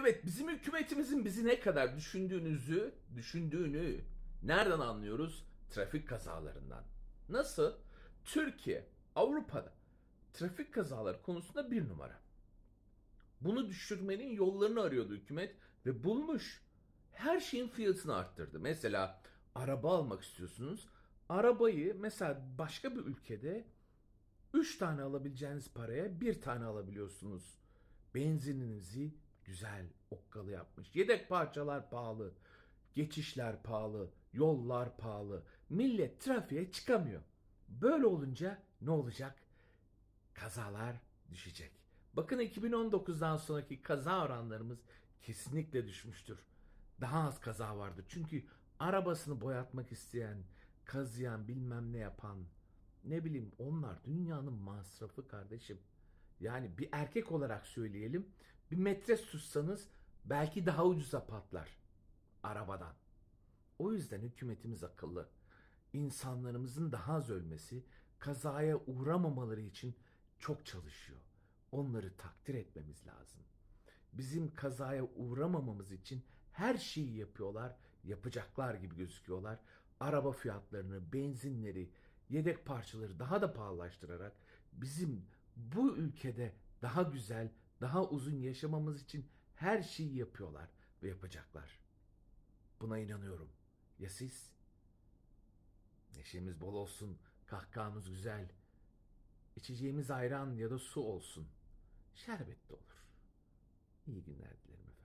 Evet bizim hükümetimizin bizi ne kadar düşündüğünüzü, düşündüğünü nereden anlıyoruz? Trafik kazalarından. Nasıl? Türkiye, Avrupa'da trafik kazaları konusunda bir numara. Bunu düşürmenin yollarını arıyordu hükümet ve bulmuş. Her şeyin fiyatını arttırdı. Mesela araba almak istiyorsunuz. Arabayı mesela başka bir ülkede 3 tane alabileceğiniz paraya bir tane alabiliyorsunuz. Benzininizi güzel okkalı yapmış. Yedek parçalar pahalı. Geçişler pahalı. Yollar pahalı. Millet trafiğe çıkamıyor. Böyle olunca ne olacak? Kazalar düşecek. Bakın 2019'dan sonraki kaza oranlarımız kesinlikle düşmüştür. Daha az kaza vardır. Çünkü arabasını boyatmak isteyen, kazıyan, bilmem ne yapan, ne bileyim onlar dünyanın masrafı kardeşim. Yani bir erkek olarak söyleyelim, bir metre tutsanız belki daha ucuza patlar arabadan. O yüzden hükümetimiz akıllı. İnsanlarımızın daha az ölmesi, kazaya uğramamaları için çok çalışıyor. Onları takdir etmemiz lazım. Bizim kazaya uğramamamız için her şeyi yapıyorlar, yapacaklar gibi gözüküyorlar. Araba fiyatlarını, benzinleri, yedek parçaları daha da pahalılaştırarak bizim bu ülkede daha güzel, daha uzun yaşamamız için her şeyi yapıyorlar ve yapacaklar. Buna inanıyorum. Ya siz? Neşemiz bol olsun, kahkahamız güzel. İçeceğimiz ayran ya da su olsun. Şerbet de olur. İyi günler dilerim.